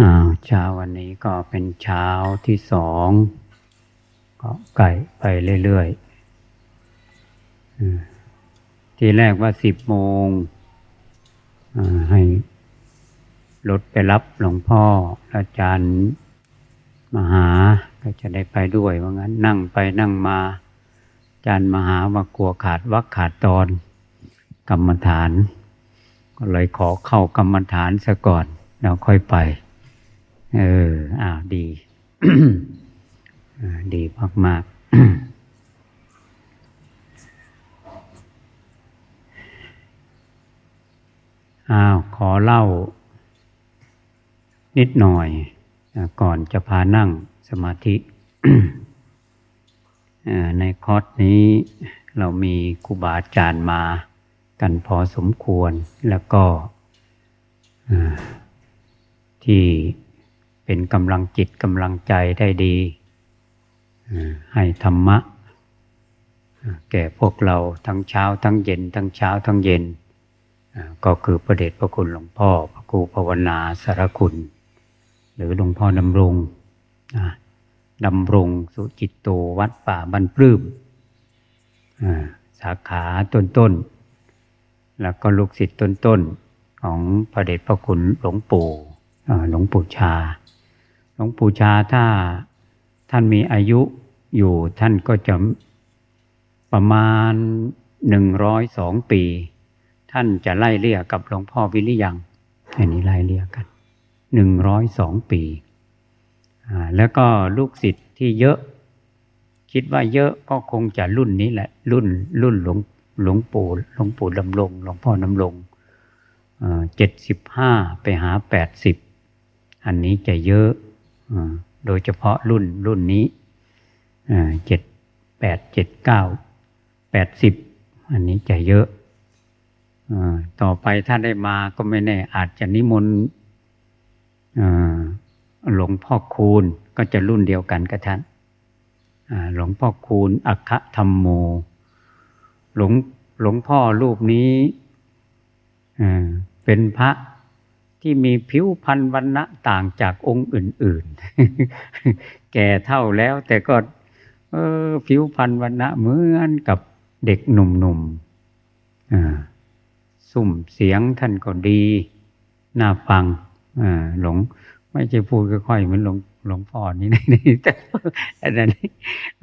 อาเช้าวันนี้ก็เป็นเช้าที่สองก็ไก่ไปเรื่อยๆ ทีแรกว่าสิบโมงให้รถไปรับหลวงพ่ออาจารย์มหาก็จะได้ไปด้วยว่างั้นนั่งไปนั่งมาอาจารย์มหาว่ากลัวขาดวักขาดตอนกรรมฐาน ก็เลยขอเข้ากรรมฐานซะก่อนแล้วค่อยไป เออ อ้าวดีดีมากมากอ้าวขอเล่า นิดหน่อย ก่อนจะพานั่งสมาธิในคอร์สนี้เรามีครูบาอาจารย์มากันพอสมควรแล้วก็ที่ เป็นกำลังจิตกำลังใจได้ดี ให้ธรรมะ แก่พวกเราทั้งเช้าทั้งเย็น ทั้งเช้าทั้งเย็น ก็คือประเดชพระคุณหลวงพ่อ พระครูภาวนาสารคุณ หรือหลวงพ่อดำรงดำรงสุจิตโตวัดป่าบันปลื้มสาขาต้นๆ แล้วก็ลูกศิษย์ต้นๆ ของพระเดชพระคุณหลวงปู่หลวงปู่ชา หลวงปู่ชาถ้าท่านมีอายุอยู่ท่านก็จะประมาณหนึ่งร้อยสองปี ท่านจะไล่เลี่ยกับหลวงพ่อวิริยังอันนี้ไล่เลี่ยกันหนึ่งร้อยสองปี แล้วก็ลูกศิษย์ที่เยอะ คิดว่าเยอะก็คงจะรุ่นนี้แหละ รุ่นรุ่นหลวงหลวงปู่หลวงปู่ดำรงหลวงพ่อดำรงเจ็ดสิบห้าไปหาแปดสิบอันนี้จะเยอะ โดยเฉพาะรุ่นรุ่นนี้เจ็ดแปดเจ็ดเก้าแปดสิบอันนี้จะเยอะอต่อไปถ้าได้มาก็ไม่แน่ อาจจะนิมนต์หลวงพ่อคูณก็จะรุ่นเดียวกันกับท่านหลวงพ่อคูณอัคคธรรมโม หลวงหลวงพ่อรูปนี้เป็นพระ ที่มีผิวพรรณวันณะต่างจากองค์อื่น ๆ แก่เท่าแล้วแต่ก็เออผิวพรรณวันณะเหมือนกับเด็กหนุ่มๆอ่าสุ่มเสียงท่านก็ดี น่าฟังอ่าหลวงไม่ใช่พูดค่อยๆเหมือนหลวงหลวงพ่อนี่นี่แต่อันนั้น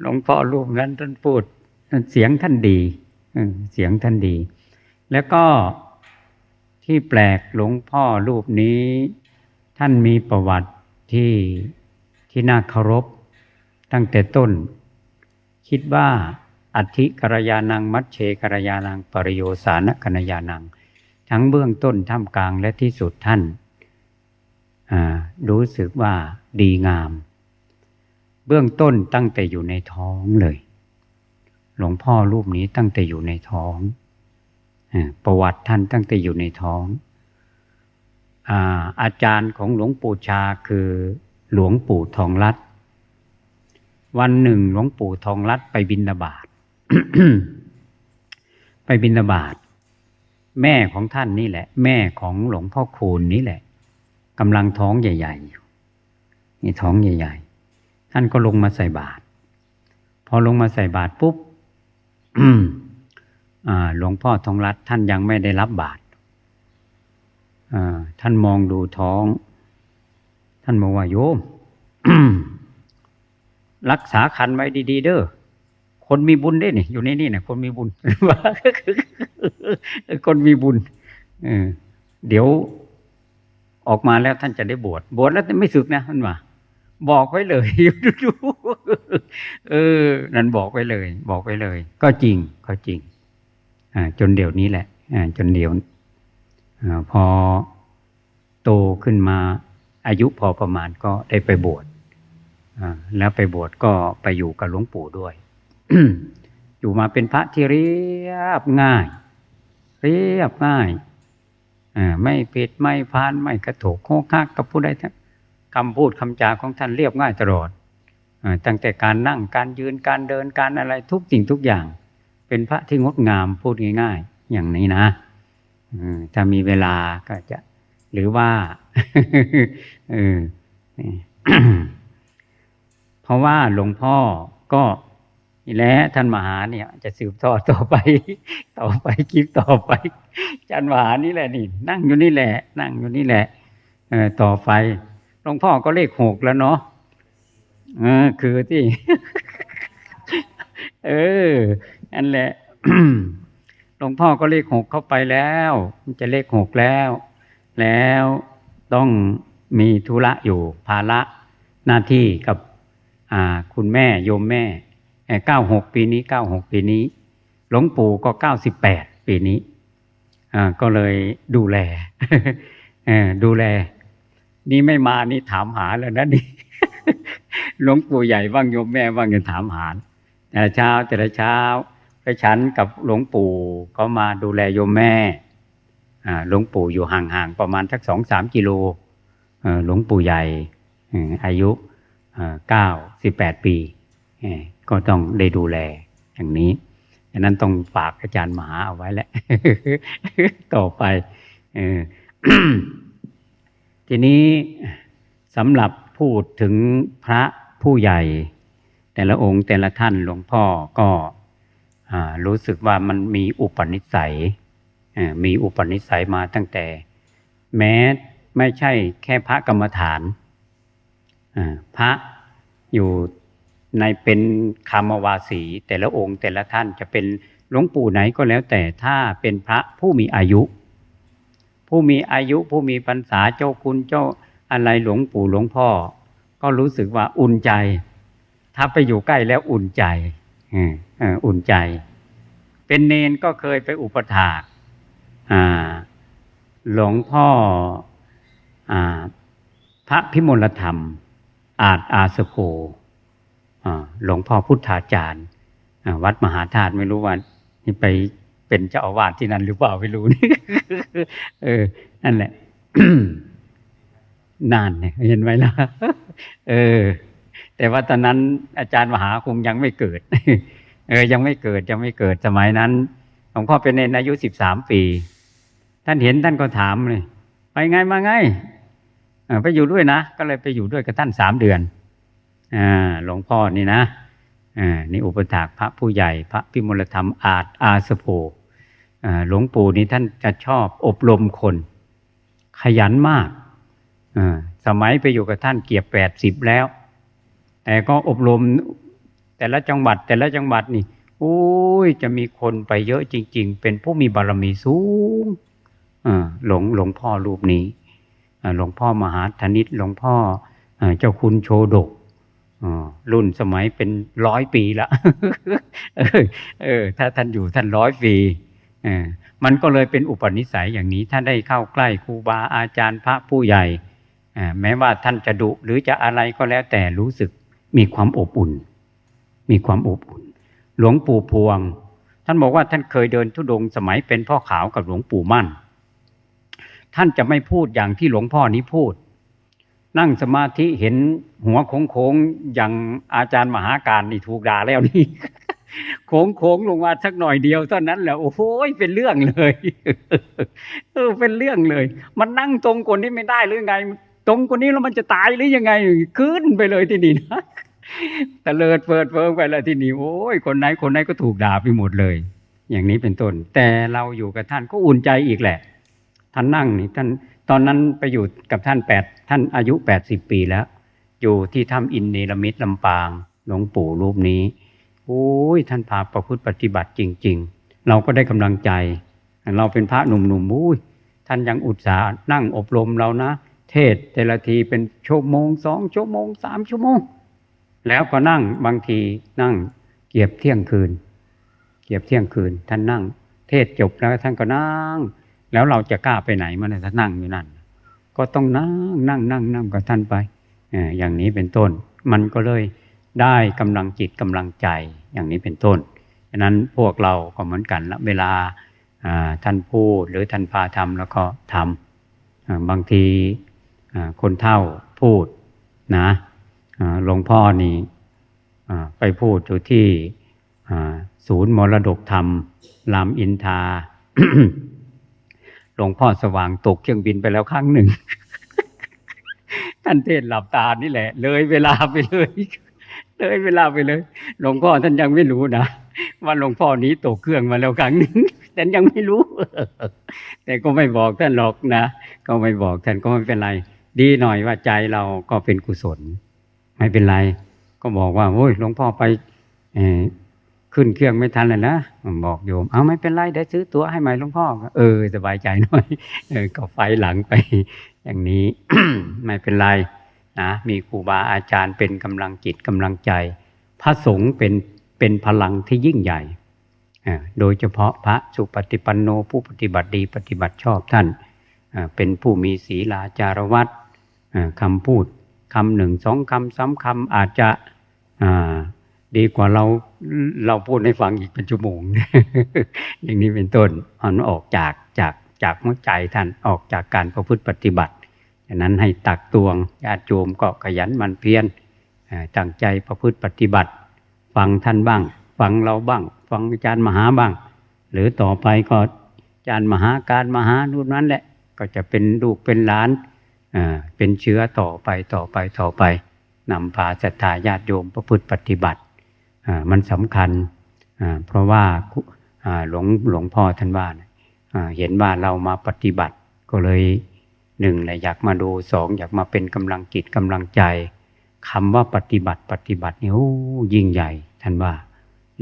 หลวงพ่อรูปนั้นท่านพูดเสียงท่านดีเสียงท่านดี แล้วก็ ที่แปลกหลวงพ่อรูปนี้ ท่านมีประวัติที่ที่น่าเคารพตั้งแต่ต้น คิดว่าอธิกรยานัง มัชเชกรยานัง ปริโยสานกนยานัง ทั้งเบื้องต้นท่ามกลางและที่สุดท่านรู้สึกว่าดีงาม เบื้องต้นตั้งแต่อยู่ในท้องเลย หลวงพ่อรูปนี้ตั้งแต่อยู่ในท้อง ประวัติท่านตั้งแต่อยู่ในท้องอาอาจารย์ของหลวงปู่ชาคือหลวงปู่ทองรัตวันหนึ่งหลวงปู่ทองรัตไปบินบาตไปบินบาตแม่ของท่านนี่แหละ แม่ของหลวงพ่อคูณนี่แหละกำลังท้องใหญ่ๆอยู่นี่ท้องใหญ่ ๆ ท่านก็ลงมาใส่บาตรพอลงมาใส่บาตรปุ๊บ หลวงพ่อทองรัตท่านยังไม่ได้รับบาตรท่านมองดูท้อง ท่านบอกว่าโยม รักษาคันไว้ดีๆ เด้อคนมีบุญได้นี่อยู่ในนี่นะคนมีบุญคนมีบุญเดี๋ยวออกมาแล้วท่านจะได้บวชบวชแล้วไม่สึกนะท่านว่าบอกไว้เลยดูเออ นั่นบอกไว้เลย บอกไว้เลย ก็จริงก็จริง จนเดี๋ยวนี้แหละจนเดี๋ยวพอโตขึ้นมาอายุพอประมาณก็ได้ไปบวชแล้วไปบวชก็ไปอยู่กับหลวงปู่ด้วย อยู่มาเป็นพระที่เรียบง่าย เรียบง่ายไม่ผิดไม่พานไม่กระโถกโคกคักกับผู้ใดทั้งคำพูดคำจาของท่านเรียบง่ายตลอดตั้งแต่การนั่งการยืนการเดินการอะไรทุกสิ่งทุกอย่าง เป็นพระที่งดงามพูดง่าย ๆ อย่างนี้นะถ้ามีเวลาก็จะหรือว่าเออเพราะว่าหลวงพ่อก็และท่านมหาเนี่ย จะสืบทอดต่อไป ต่อไปคลิปต่อไปจารย์มหานี่แหละนี่ นั่งอยู่นี่แหละ นั่งอยู่นี่แหละเออต่อไปหลวงพ่อก็เลขหกแล้วเนาะเออ คือที่ เออ นั่นแหละหลวงพ่อก็เลขหกเข้าไปแล้ว มันจะเลขหกแล้ว แล้วต้องมีธุระอยู่ภาระหน้าที่กับคุณแม่โยมแม่เก้าหกปีนี้เก้าหกปีนี้ หลวงปู่ก็เก้าสิบแปดปีนี้อ่าก็เลยดูแลดูแล นี่ไม่มานี่ถามหาแล้วนะนี่หลวงปู่ใหญ่บ้างโยมแม่บ้างยังถามหาแต่เช้าแต่ละเช้า ไปฉันกับหลวงปู่ก็มาดูแลโยมแม่หลวงปู่อยู่ห่างๆประมาณสักสองสามกิโลหลวงปู่ใหญ่อายุเก้าสิบแปดปี ก็ต้องได้ดูแลอย่างนี้ดังนั้นต้องฝากอาจารย์มหาเอาไว้แหละต่อไปทีนี้สำหรับพูดถึงพระผู้ใหญ่ แต่ละองค์แต่ละท่านหลวงพ่อก็ รู้สึกว่ามันมีอุปนิสัยมีอุปนิสัยมาตั้งแต่ แม้ไม่ใช่แค่พระกรรมฐานพระอยู่ในเป็นคามวาสี แต่ละองค์แต่ละท่านจะเป็นหลวงปู่ไหนก็แล้วแต่ถ้าเป็นพระผู้มีอายุ ผู้มีอายุผู้มีพรรษาเจ้าคุณเจ้าอะไรหลวงปู่หลวงพ่อ ก็รู้สึกว่าอุ่นใจ ถ้าไปอยู่ใกล้แล้วอุ่นใจ อุ่นใจ เป็นเนนก็เคยไปอุปถากหลวงพ่ออพระพิมลธรรม อาจอาสโกหลวงพ่อพุทธาจารย์วัดมหาธาตุไม่รู้ว่านี่ไปเป็นเจ้าอาวาสที่นั่นหรือเปล่าไม่รู้นี่เออ นั่นแหละนานเนี่ยเห็นไหมล่ะเออ แต่ว่าตอนนั้นอาจารย์มหาคงยังไม่เกิด เออยังไม่เกิดยังไม่เกิดสมัยนั้นหลวงพ่อเป็นเนรอายุสิบสามปี ท่านเห็นท่านก็ถามเลยไปไงมาไงไปอยู่ด้วยนะ ก็เลยไปอยู่ด้วยกับท่านสามเดือนอหลวงพ่อนี่นะนี่อุปถากพระผู้ใหญ่ พระพิมลธรรมอาจอาสโพหลวงปู่นี่ท่านจะชอบอบรมคน ขยันมากสมัยไปอยู่กับท่านเกียบแปดสิบแล้ว แต่ก็อบรมแต่ละจังหวัดแต่ละจังหวัดนี่โอ้ยจะมีคนไปเยอะจริง ๆ เป็นผู้มีบารมีสูงอ่าหลวงหลวงพ่อรูปนี้อ่าหลวงพ่อมหาธนิตหลวงพ่ออเจ้าคุณโชดกรุ่นสมัยเป็นร้อยปีละเออถ้าท่านอยู่ท่านร้อยปีมันก็เลยเป็นอุปนิสัยอย่างนี้ ถ้าได้เข้าใกล้ครูบาอาจารย์พระผู้ใหญ่อ่าแม้ว่าท่านจะดุหรือจะอะไรก็แล้วแต่รู้สึก มีความอบอุ่น มีความอบอุ่น หลวงปู่พวง ท่านบอกว่าท่านเคยเดินทุดงสมัยเป็นพ่อขาวกับหลวงปู่มั่น ท่านจะไม่พูดอย่างที่หลวงพ่อนี้พูด นั่งสมาธิเห็นหัวโค้งๆอย่างอาจารย์มหาการนี่ถูกด่าแล้วนี่โค้งๆลงมาสักหน่อยเดียวเท่านั้นแหละโอ้โหเป็นเรื่องเลยเออเป็นเรื่องเลย มันนั่งตรงคนนี้ไม่ได้หรือไง ตรงคนนี้แล้วมันจะตายหรือยังไง ขึ้นไปเลยที่นี่นะ ตะเลิดเปิดเฟิงไปแล้วที่นี่โอ้ยคนไหนคนไหนก็ถูกด่าไปหมดเลย อย่างนี้เป็นต้น แต่เราอยู่กับท่านก็อุ่นใจอีกแหละ ท่านนั่งนี่ท่านตอนนั้นไปอยู่กับท่านแปดท่านอายุแปดสิบปีแล้ว อยู่ที่ถ้ำอินเนรมิตลำปางหลวงปู่รูปนี้โอ้ยท่านพาประพฤติปฏิบัติจริง ๆ เราก็ได้กำลังใจ เราเป็นพระหนุ่มๆอุ้ยท่านยังอุตส่าห์นั่งอบรมเรานะ เทศแต่ละทีเป็นชั่วโมงสองชั่วโมงสามชั่วโมง แล้วก็นั่งบางทีนั่งเกียบเที่ยงคืน เกียบเที่ยงคืน ท่านนั่ง เทศจบแล้วท่านก็นั่ง แล้วเราจะกล้าไปไหนมาเนี่ยถ้านนั่งอยู่นั่น ก็ต้องนั่งนั่งนั่งนั่งกับท่านไปอย่างนี้เป็นต้น มันก็เลยได้กำลังจิตกำลังใจอย่างนี้เป็นต้นฉะนั้นพวกเราก็เหมือนกันละเวลาท่านพูดหรือท่านพาทำแล้วก็ทำบางทีคนเฒ่าพูดนะ หลวงพ่อนี่ไปพูดอยู่ที่ศูนย์มรดกธรรมรามอินทาหลวงพ่อสว่างตกเครื่องบินไปแล้วครั้งหนึ่ง ท่านเทศหลับตานี่แหละ เลยเวลาไปเลย เลยเวลาไปเลย หลวงพ่อท่านยังไม่รู้นะว่าหลวงพ่อนี้ตกเครื่องมาแล้วครั้งหนึ่งแต่ยังไม่รู้ แต่ก็ไม่บอกท่านหรอกนะ ก็ไม่บอกท่านก็ไม่เป็นไร ดีหน่อยว่าใจเราก็เป็นกุศล ไม่เป็นไร ก็บอกว่าโอ้ยหลวงพ่อไปอขึ้นเครื่องไม่ทันเลยนะบอกโยม เอาไม่เป็นไรเดี๋ยวซื้อตั๋วให้ใหม่หลวงพ่อ เออ สบายใจหน่อยเออก็ไฟหลังไป อย่างนี้ไม่เป็นไรนะมีครูบาอาจารย์เป็นกำลังจิตกำลังใจ พระสงฆ์เป็นเป็นพลังที่ยิ่งใหญ่โดยเฉพาะพระสุปฏิปันโนผู้ปฏิบัติดีปฏิบัติชอบท่านเป็นผู้มีศีลาจารวัตอ่าคำพูด คำหนึ่งสองคำสามคำอาจจะดีกว่าเราเราพูดให้ฟังอีกเป็นชั่วโมง อย่างนี้เป็นต้นมันออกจากจากจากหัวใจท่านออกจากการประพฤติปฏิบัติฉะนั้นให้ตักตวงญาติโยมก็ขยันมันเพียรตั้งใจประพฤติปฏิบัติ ฟังท่านบ้าง ฟังเราบ้าง ฟังอาจารย์มหาบ้าง หรือต่อไปก็อาจารย์มหาการมหานู่นนั้นแหละ ก็จะเป็นลูกเป็นหลาน เป็นเชื้อต่อไปต่อไปต่อไปนำพาศรัทธาญาติโยมประพฤติปฏิบัติมันสำคัญเพราะว่าหลวงหลวงพ่อท่านว่าเห็นว่าเรามาปฏิบัติก็เลยหนึ่งเลยอยากมาดูสองอยากมาเป็นกำลังจิตกำลังใจคำว่าปฏิบัติปฏิบัติเนี่ยโอ้ยิ่งใหญ่ท่านว่า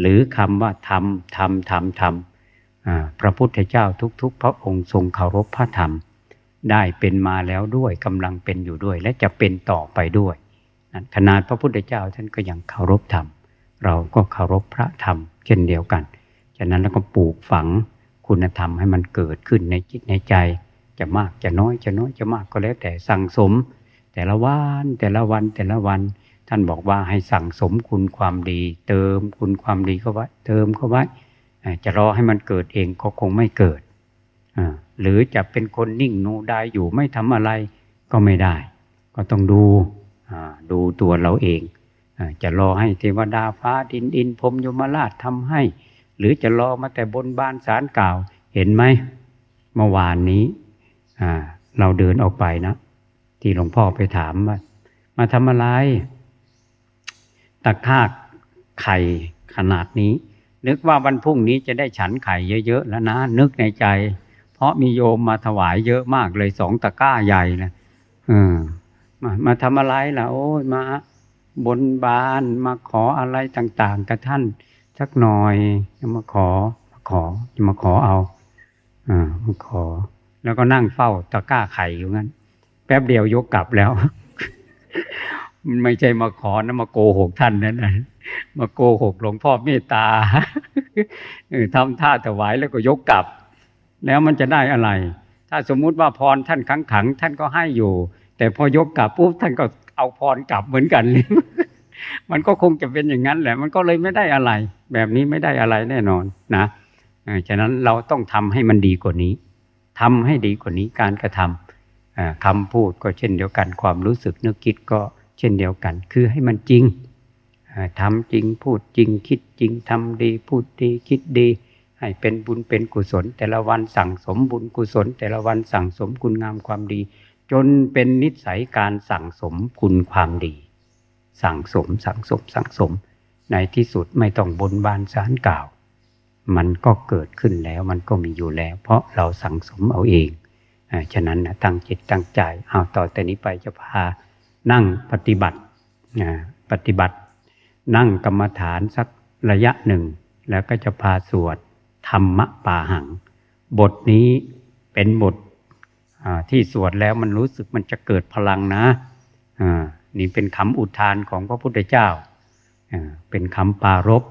หรือคำว่าทำทำทำทำพระพุทธเจ้าทุก ๆ พระองค์ทรงเคารพพระธรรม ได้เป็นมาแล้วด้วยกำลังเป็นอยู่ด้วย และจะเป็นต่อไปด้วยขนาดพระพุทธเจ้าท่านก็ยังเคารพธรรม เราก็เคารพพระธรรม เช่นเดียวกัน ฉะนั้นแล้วก็ปลูกฝังคุณธรรมให้มันเกิดขึ้นในจิตในใจ จะมากจะน้อยจะน้อยจะมากก็แล้วแต่สั่งสม แต่ละวันแต่ละวันแต่ละวัน ท่านบอกว่าให้สั่งสมคุณความดี เติมคุณความดีเข้าไว้เติมเข้าไว้จะรอให้มันเกิดเองก็คงไม่เกิด หรือจะเป็นคนนิ่งโนได้อยู่ไม่ทำอะไรก็ไม่ได้ ก็ต้องดูดูตัวเราเองจะรอให้เทวดาฟ้าดินอินพรมยมราชทำให้ หรือจะรอมาแต่บนบานสารกล่าว เห็นไหมเมื่อวานนี้เราเดินออกไปนะ ที่หลวงพ่อไปถามว่ามาทำอะไรตะคากไข่ขนาดนี้ นึกว่าวันพรุ่งนี้จะได้ฉันไข่เยอะๆแล้วนะ นึกในใจ ราะมีโยมมาถวายเยอะมากเลยสองตะกร้าใหญ่นะเออมามาทำอะไรล่ะ โอ้ยมาบนบานมาขออะไรต่างๆกับท่านสักหน่อยจะมาขอมาขอจะมาขอเอาอ่ามาขอ แล้วก็นั่งเฝ้าตะกร้าไข่อยู่งั้น แป๊บเดียวยกกลับแล้ว มันไม่ใช่มาขอนะมาโกหกท่านนั่นนะมาโกหกหลวงพ่อเมตตาทำท่าถวายแล้วก็ยกกลับ แล้วมันจะได้อะไร ถ้าสมมุติว่าพรท่านขังขัง ท่านก็ให้อยู่ แต่พอยกกลับปุ๊บท่านก็เอาพรกลับเหมือนกันมันก็คงจะเป็นอย่างนั้นแหละ มันก็เลยไม่ได้อะไร แบบนี้ไม่ได้อะไรแน่นอนนะฉะนั้นเราต้องทำให้มันดีกว่านี้ทำให้ดีกว่านี้การกระทำอ่าคำพูดก็เช่นเดียวกัน ความรู้สึกนึกคิดก็เช่นเดียวกัน คือให้มันจริงอ่าจริงพูดจริงคิดจริงทำดี พูดดีคิดดี ให้เป็นบุญเป็นกุศล แต่ละวันสั่งสมบุญกุศล แต่ละวันสั่งสมคุณงามความดี จนเป็นนิสัยการสั่งสมคุณความดี สั่งสมสั่งสมสั่งสม ในที่สุดไม่ต้องบนบานสารกล่าว มันก็เกิดขึ้นแล้วมันก็มีอยู่แล้ว เพราะเราสั่งสมเอาเองอฉะนั้นนะตั้งจิตตั้งใจเอาต่อแต่นี้ไปจะพานั่งปฏิบัติปฏิบัติ นั่งกรรมฐานสักระยะหนึ่ง แล้วก็จะพาสวด ธรรมป่าหัง บทนี้เป็นบทที่สวดแล้วมันรู้สึกมันจะเกิดพลังนะนี่เป็นคำอุทานของพระพุทธเจ้า เป็นคำปารบ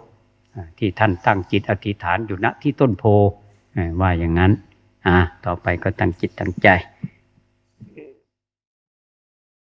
ที่ท่านตั้งจิตอธิษฐานอยู่ณที่ต้นโพว่าอย่างนั้น ต่อไปก็ตั้งจิตตั้งใจ